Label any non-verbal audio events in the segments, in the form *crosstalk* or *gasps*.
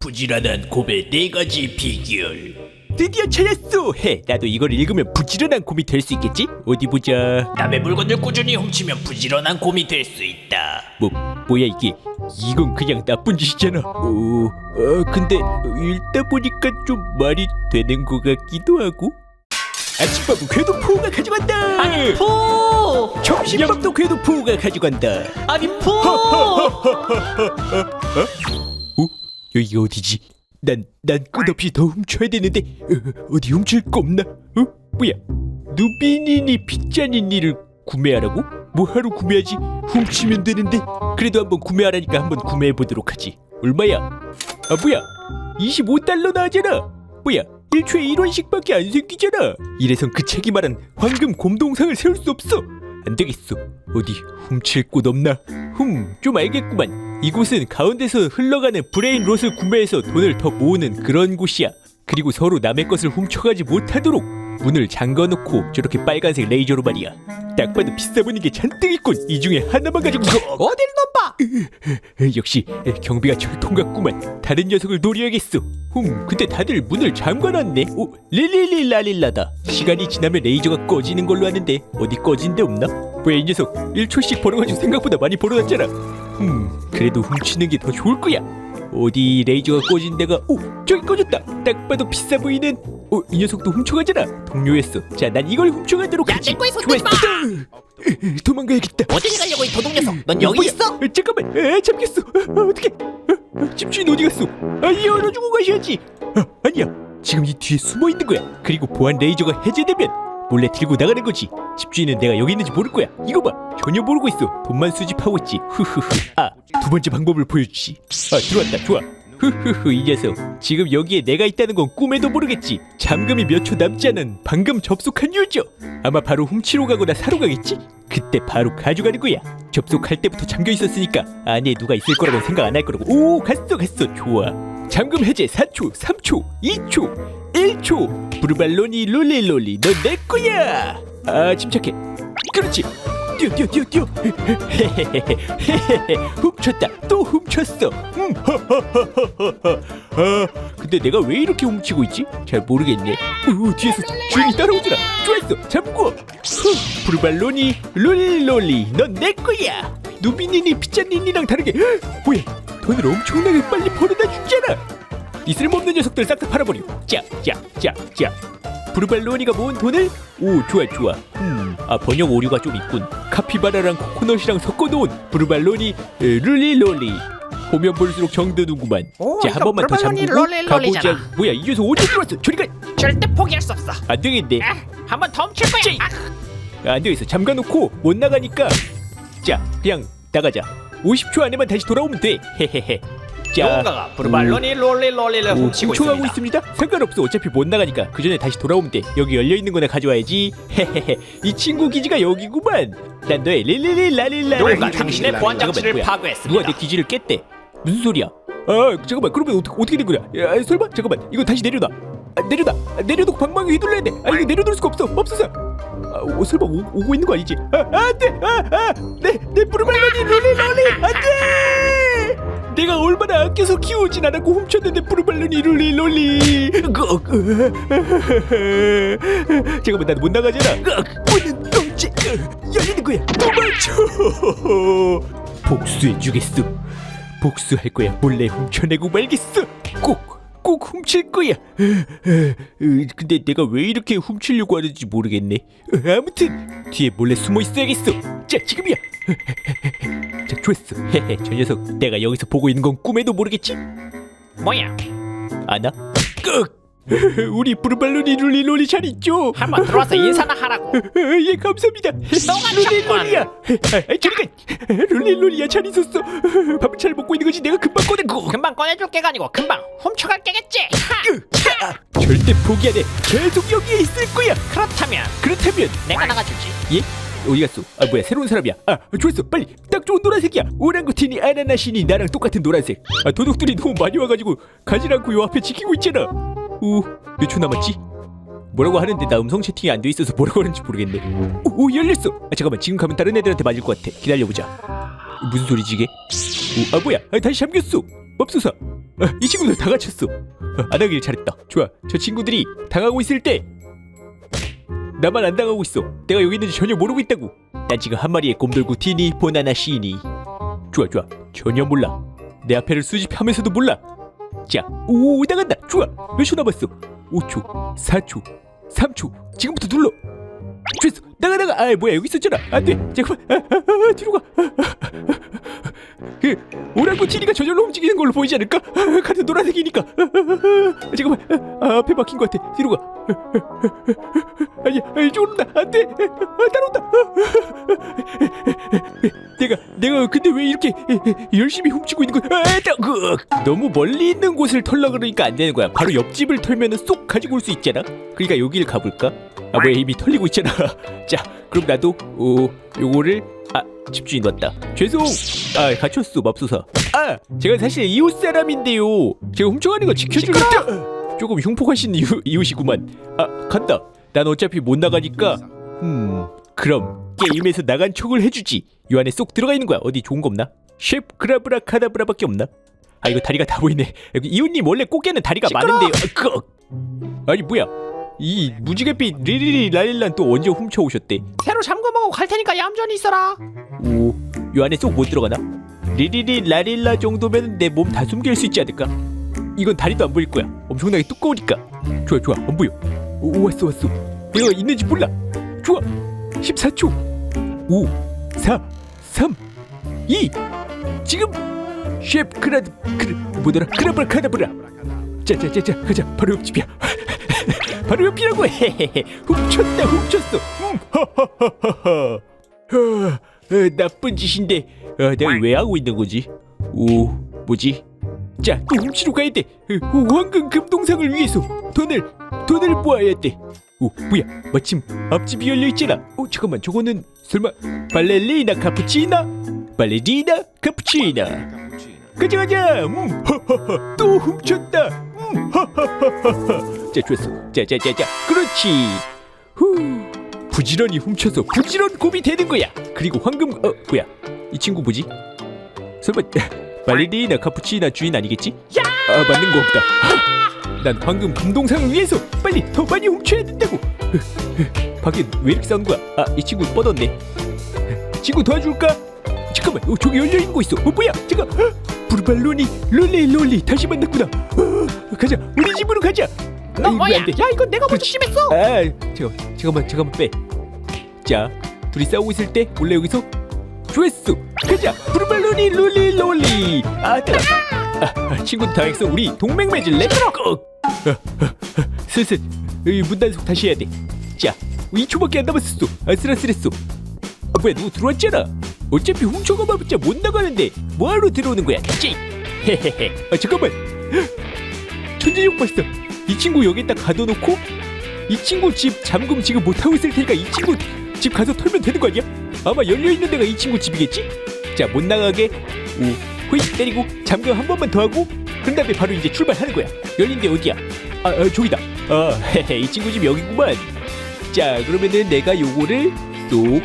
부지런한 곰의 네 가지 비결. 드디어 찾았어. 해. 나도 이걸 읽으면 부지런한 곰이 될 수 있겠지? 어디 보자. 남의 물건을 꾸준히 훔치면 부지런한 곰이 될 수 있다. 뭐 뭐야 이게? 이건 그냥 나쁜 짓이잖아. 어, 어 근데 읽다 보니까 좀 말이 되는 것 같기도 하고. 아침밥은 궤도 포가 가져간다. 아니 포! 점심밥도 궤도 포가 가져간다. 아니 포! 어? 여기가 어디지? 난, 난 끝없이 더 훔쳐야 되는데 어, 어디 훔칠 거 없나? 어? 뭐야? 누비니니 피자니니를 구매하라고? 뭐하러 구매하지? 훔치면 되는데 그래도 한번 구매하라니까 한번 구매해보도록 하지 얼마야? 아 뭐야? 25달러 나잖아 뭐야? 1초에 1원씩밖에 안 생기잖아 이래선 그 책이 말한 황금 곰동상을 세울 수 없어 안 되겠어 어디 훔칠 곳 없나? 흠, 좀 알겠구만. 이곳은 가운데서 흘러가는 브레인 롯을 구매해서 돈을 더 모으는 그런 곳이야. 그리고 서로 남의 것을 훔쳐가지 못하도록 문을 잠궈놓고 저렇게 빨간색 레이저로 말이야. 딱 봐도 비싸 보이는 게 잔뜩 있군. 이 중에 하나만 가지고 어딜 놈봐! *laughs* 역시 경비가 철통 같구만. 다른 녀석을 노려야겠어. 흠, 근데 다들 문을 잠궈놨네. 오, 릴릴릴라릴라다. 시간이 지나면 레이저가 꺼지는 걸로 아는데 어디 꺼진 데 없나? 왜 이 녀석 1초씩 벌어가지고 생각보다 많이 벌어놨잖아. 음, 그래도 훔치는 게 더 좋을 거야. 어디 레이저가 꺼진 데가 오 저기 꺼졌다. 딱 봐도 비싸 보이는. 어, 이 녀석도 훔쳐가잖아. 동료했어. 자, 난 이걸 훔쳐가도록 야, 하지. 내 거에 손 대지 마! 좋았어. *laughs* 도망가야겠다. 어딜 가려고 이 도둑 녀석? 넌 여기 뭐야? 있어? 어, 잠깐만 아, 잡혔어 아, 어떻게 집주인 어디 갔어 아 열어주고 가셔야지 아, 아니야 지금 이 뒤에 숨어 있는 거야 그리고 보안 레이저가 해제되면 몰래 들고 나가는 거지. 집주인은 내가 여기 있는지 모를 거야. 이거 봐. 전혀 모르고 있어. 돈만 수집하고 있지. 흐흐흐. 아 두 번째 방법을 보여주지. 아 들어왔다. 좋아. 흐흐흐 이 녀석. 지금 여기에 내가 있다는 건 꿈에도 모르겠지. 잠금이 몇 초 남지 않은 방금 접속한 유저. 아마 바로 훔치러 가거나 사러 가겠지? 그때 바로 가져가는 거야. 접속할 때부터 잠겨 있었으니까 안에 누가 있을 거라고 생각 안 할 거라고. 오 갔어 갔어. 좋아. 잠금 해제 4초 3초 2초 1초. 부르발로니 롤리롤리 너내 거야. 아 침착해. 그렇지. 뛰어 뛰어 뛰어 뛰어. 헤헤헤헤헤헤 *laughs* 훔쳤다. 또 훔쳤어. 음. 하하하하하 *laughs* 아 근데 내가 왜 이렇게 훔치고 있지? 잘 모르겠네. 오 뒤에서 주인이 따라오더라. 좋았어. 잡고. 후. 부르발로니 롤리롤리 넌 내 거야. 누비니니 피자니니랑 다르게. *gasps* 헉, 뭐야 돈을 엄청나게 빨리 벌어다 주잖아 이 쓸모없는 녀석들 싹 다 팔아버려 짝짝짝짝 부르발로니가 모은 돈을? 오 좋아 좋아. 음 아 번역 오류가 좀 있군. 카피바라랑 코코넛이랑 섞어놓은 부르발로니 에, 룰리롤리. 보면 볼수록 정드는구만. 오, 자 한 이거 번만 더 잠그고 롤리롤리잖아. 가보자. 뭐야 이 녀석 어디 들어왔어? 저리 가. 절대 포기할 수 없어. 안 되겠네. 아, 한번 더 훔칠 거야. 아, 안 되겠어. 잠가놓고 못 나가니까. 자 그냥 나가자. 50초 안에만 다시 돌아오면 돼. 헤헤헤 자 누군가가 부르발로니 롤리롤리를 오, 훔치고 훔쳐가고 있습니다. 있습니다. 상관없어. 어차피 못 나가니까 그 전에 다시 돌아오면 돼. 여기 열려 있는 거나 가져와야지. 헤헤헤. 이 친구 기지가 여기구만. 난 너의 릴릴릴라릴라. 누군가 당신의 보안 장치를 누가 파괴했습니다. 내 기지를 깼대? 무슨 소리야? 아 잠깐만 그러면 어떻게, 어떻게 된 거야? 야, 설마 잠깐만 이거 다시 내려놔. 아, 내려놔. 아, 내려놓고 방망이 휘둘러야 돼. 아 이거 내려놓을 수가 없어. 없어서. 아, 오, 설마 오, 오고 있는 거 아니지? 아, 아, 안 돼. 아, 아, 내, 내 부르말라니 룰리롤리 안 돼. 내가 얼마나 아껴서 키우진 않았고 훔쳤는데 부르발로니 룰리 롤리 잠깐만 나도 못 나가잖아 문은 언제 열리는 거야 도망쳐 복수해주겠어 복수할 거야 몰래 훔쳐내고 말겠어 꼭 꼭 훔칠 거야. 근데 내가 왜 이렇게 훔치려고 하는지 모르겠네. 아무튼 뒤에 몰래 숨어 있어야겠어. 자 지금이야. *laughs* 자 좋았어. 헤헤 저 녀석 내가 여기서 보고 있는 건 꿈에도 모르겠지? 뭐야? 아나? 끄! *laughs* 우리 부르발로니 룰리롤리 잘 있죠? 한번 들어와서 인사나 하라고. *laughs* 예 감사합니다. 룰리롤리야. 아, 저리가 룰리롤리야 잘 있었어. 밥을 잘 먹고 있는 거지 내가 금방 꺼내고. 금방 꺼내줄 게가 아니고 금방 훔쳐갈 게겠지. 하! 절대 포기 안 해. 계속 여기에 있을 거야. 그렇다면 그렇다면 내가 나가주지. 예? 어디 갔어? 아 뭐야 새로운 사람이야. 아 좋았어 빨리 딱 좋은 노란색이야. 오랑구티니 아나나시니 나랑 똑같은 노란색. 아 도둑들이 너무 많이 와가지고 가지 않고 요 앞에 지키고 있잖아. 오몇 초 남았지? 뭐라고 하는데 나 음성 채팅이 안 돼 있어서 뭐라고 하는지 모르겠네. 오, 오 열렸어. 아 잠깐만 지금 가면 다른 애들한테 맞을 것 같아. 기다려보자. 무슨 소리지 이게? 오, 아 뭐야? 아, 다시 잠겼어. 맙소사. 어, 이 친구들 다 갇혔어. 어, 안 하길 잘했다. 좋아. 저 친구들이 당하고 있을 때 나만 안 당하고 있어. 내가 여기 있는지 전혀 모르고 있다고. 난 지금 한 마리의 곰돌고 티니 보나나 시니. 좋아 좋아. 전혀 몰라. 내 앞에를 수집하면서도 몰라. 자, 오 나간다. 좋아. 몇 초 남았어? 5초, 4초, 3초. 지금부터 눌러. 됐어. 나가 나가. 아 뭐야 여기 있었잖아. 안돼. 잠깐만. 아, 아, 아, 뒤로 가. 아, 아, 아. 그 오랑우티니가 저절로 움직이는 걸로 보이지 않을까? 아, *laughs* 같은 노란색이니까. *laughs* 잠깐만. 아, 앞에 막힌 것 같아. 뒤로 가. *laughs* 아니야. 아, 이쪽으로 온다. 안돼. 아, 따라온다. 아, 아, 아, 내가 내가 근데 왜 이렇게 열심히 훔치고 있는 거야? 아, 너무 멀리 있는 곳을 털라 그러니까 안 되는 거야. 바로 옆집을 털면 은 쏙 가지고 올 수 있잖아. 그러니까 여기를 가볼까? 아 뭐야 이미 털리고 있잖아. 자, 그럼 나도 어 요거를 아 집주인 왔다. 죄송. 아 갇혔어 맙소사. 아 제가 사실 이웃 사람인데요. 제가 훔쳐가는 거 지켜주겠다. 조금 흉폭하신 이웃, 이웃이구만. 아 간다. 난 어차피 못 나가니까. 음 그럼 게임에서 나간 척을 해주지. 요 안에 쏙 들어가 있는 거야. 어디 좋은 거 없나? 셰프 크라브라 카다브라밖에 없나? 아 이거 다리가 다 보이네. 이웃님 원래 꽃게는 다리가 많은데요. 아, 그, 아니 뭐야? 이 무지갯빛 리리리 라릴란 또 언제 훔쳐 오셨대? 새로 잠궈 먹고 갈 테니까 얌전히 있어라 오, 요 안에 쏙 못 들어가나? 리리리 라릴라 정도면 내 몸 다 숨길 수 있지 않을까? 이건 다리도 안 보일 거야. 엄청나게 두꺼우니까. 좋아, 좋아, 안 보여. 오, 오, 왔어, 왔어. 내가 있는지 몰라. 좋아. 14초. 5, 4, 3, 2. 지금 셰프 크라드 크르 뭐더라 크라브라 카다브라. 자자자자 가자 바로 옆집이야. *laughs* 바로 옆이라고 헤헤헤 훔쳤다 훔쳤어. 음, 하하하하하. 하, 어, 나쁜 짓인데 어, 내가 왜 하고 있는 거지? 오 뭐지? 자 또 훔치러 가야 돼. 어, 황금 금동상을 위해서 돈을 돈을 모아야 돼. 오 뭐야? 마침 앞집이 열려 있잖아. 어 잠깐만 저거는 설마 발레리나 카푸치나? 발레리나 카푸치나. 가자 가자. 음, 하하하. 또 훔쳤다. 음, 하하하하. 자 좋았어. 자자자자. 그렇지. 후. 부지런히 훔쳐서 부지런 곰이 되는 거야. 그리고 황금 어 뭐야? 이 친구 뭐지? 설마 발레리나 카푸치나 주인 아니겠지? 야! 아 맞는 거 없다. 하! 난 황금 금동상을 위해서 빨리 더 많이 훔쳐야 된다고. 밖에 왜 이렇게 싸우는 거야? 아이 친구 뻗었네. 친구 도와줄까? 잠깐만, 어, 저기 열려 있는 거 있어. 어 뭐야? 잠깐. 헉! 부르발로니 롤리 롤리 다시 만났구나. 어, 가자, 우리 집으로 가자. 너 뭐야? 안 돼. 야 이건 내가 먼저 심했어! 아 잠깐 잠깐만 잠깐만 빼. 자 둘이 싸우고 있을 때 몰래 여기서 좋았어 가자! 브루발로니 롤리 롤리. 아 뜨거 아, 아, 친구도 당했어 우리 동맹 맺을래? 꼭 아, 아, 아, 슬슬 이 문단속 다시 해야 돼 자 2초밖에 안 남았었어 아슬아슬했어. 아 뭐야 누구 들어왔잖아. 어차피 훔쳐가봐봤자 못 나가는데 뭐하러 들어오는 거야 찌 헤헤헤. 아 잠깐만. 천재용 발사 이 친구 여기 딱 가둬놓고 이 친구 집 잠금 지금 못하고 있을 테니까 이 친구 집 가서 털면 되는 거 아니야? 아마 열려있는 데가 이 친구 집이겠지? 자 못 나가게 오 호이 때리고 잠금 한 번만 더 하고 그런 다음에 바로 이제 출발하는 거야. 열린 데 어디야? 아, 아 저기다. 아 헤헤 이 친구 집 여기구만. 자 그러면은 내가 요거를 쏙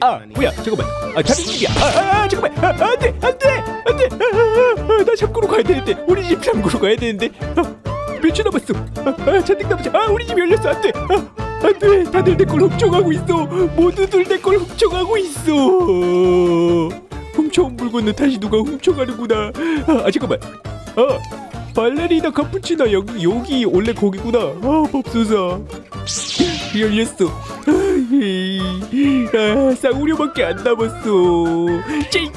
아 뭐야 잠깐만. 아 집이야. 아, 아, 아 잠깐만. 아, 안 돼 안 돼 안 돼. 아, 아, 아, 나 잠그러 가야 되는데. 우리 집 잠그러 가야 되는데. 아, 몇초 남았어? 아, 아, 잔뜩 남았어. 아, 우리 집 열렸어. 안 돼. 아, 안 돼. 다들 내 걸 훔쳐가고 있어. 모두들 내 걸 훔쳐가고 있어. 훔쳐온 물건은 다시 누가 훔쳐가는구나. 아, 아, 잠깐만. 아, 발레리나 카푸치나 여기 여기 원래 거기구나. 아, 법소사. 열렸어. 아, 싸우려밖에 안 남았어. 찌.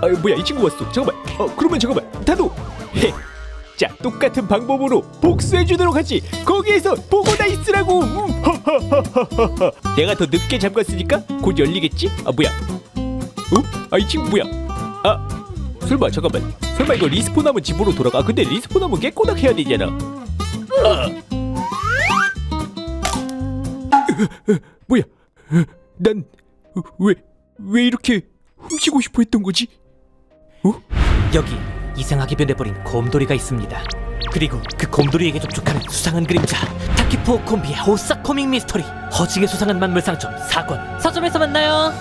아, 뭐야 이 친구 왔어. 잠깐만. 어, 그러면 잠깐만. 다도. 헤. 자 똑같은 방법으로 복수해 주도록 하지 거기에서 보고 다 있으라고 음. *laughs* 내가 더 늦게 잠갔으니까 곧 열리겠지? 아 뭐야 어? 아이 친구 뭐야 아 설마 잠깐만 설마 이거 리스폰하면 집으로 돌아가 아, 근데 리스폰하면 깨꼬닥 해야 되잖아 아. *laughs* 뭐야 난 왜 왜 이렇게 훔치고 싶어 했던 거지? 어? 여기 이상하게 변해버린 곰돌이가 있습니다. 그리고 그 곰돌이에게 접촉하는 수상한 그림자 타키포 콤비의 호싹 코믹 미스터리 허징의 수상한 만물 상점 4권 서점에서 만나요.